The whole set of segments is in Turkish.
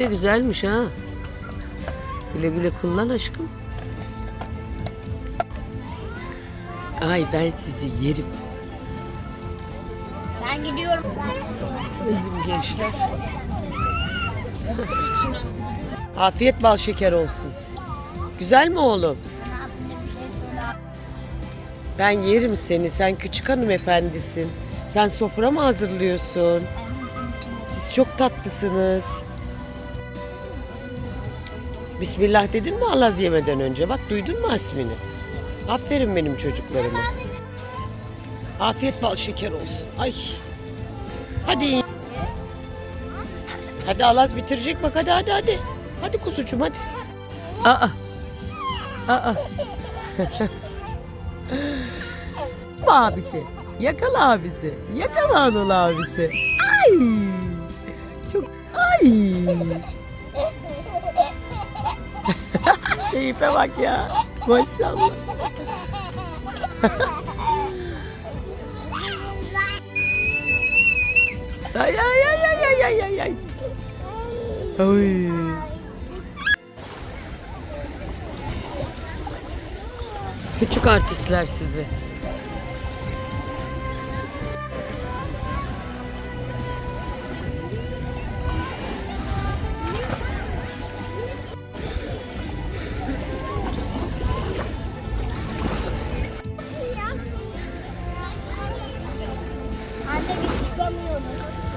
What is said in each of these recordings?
Ne güzelmiş ha. Güle güle kullan aşkım. Ay ben sizi yerim. Ben gidiyorum. Bizim gençler. Afiyet bal şeker olsun. Güzel mi oğlum? Ben yerim seni. Sen küçük hanımefendisin. Sen sofra mı hazırlıyorsun? Siz çok tatlısınız. Bismillah dedin mi Allah yemeden önce? Bak duydun mu Asmin'i? Aferin benim çocuklarıma. Afiyet bal şeker olsun. Ay. Hadi. Hadi Alaz bitirecek bak hadi hadi hadi. Hadi kuzucuğum hadi. Aa. Aa. abisi. Yakala abisi. Yakala Anıl abisi. Ay. Çok ay. Keyfe bak ya. Maşallah. Ay ay ay ay ay ay ay ay. Küçük artistler sizi.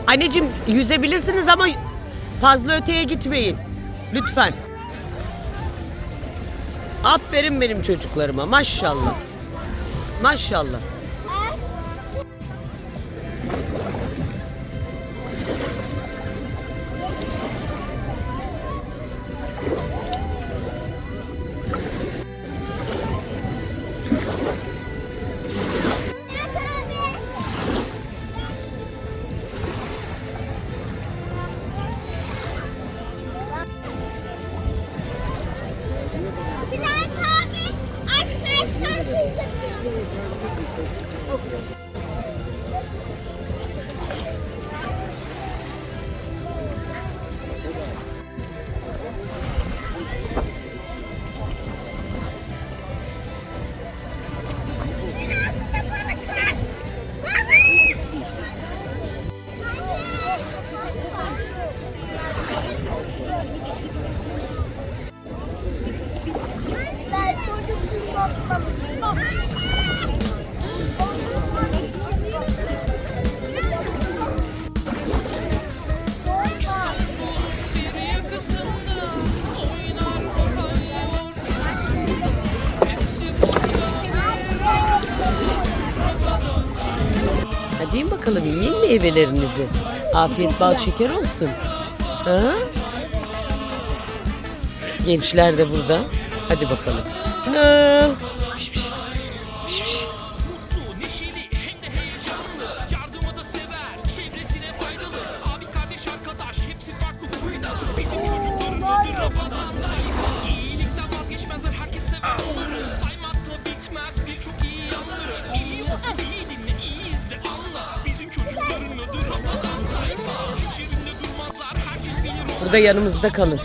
Anneciğim yüzebilirsiniz ama fazla öteye gitmeyin. Lütfen. Aferin benim çocuklarıma maşallah. Maşallah. Okay. Yiyin bakalım yiyin meyvelerinizi. Afiyet bal şeker olsun. Ha? Gençler de burada. Hadi bakalım. Ne? Piş piş. Piş piş. Burada yanımızda kalın.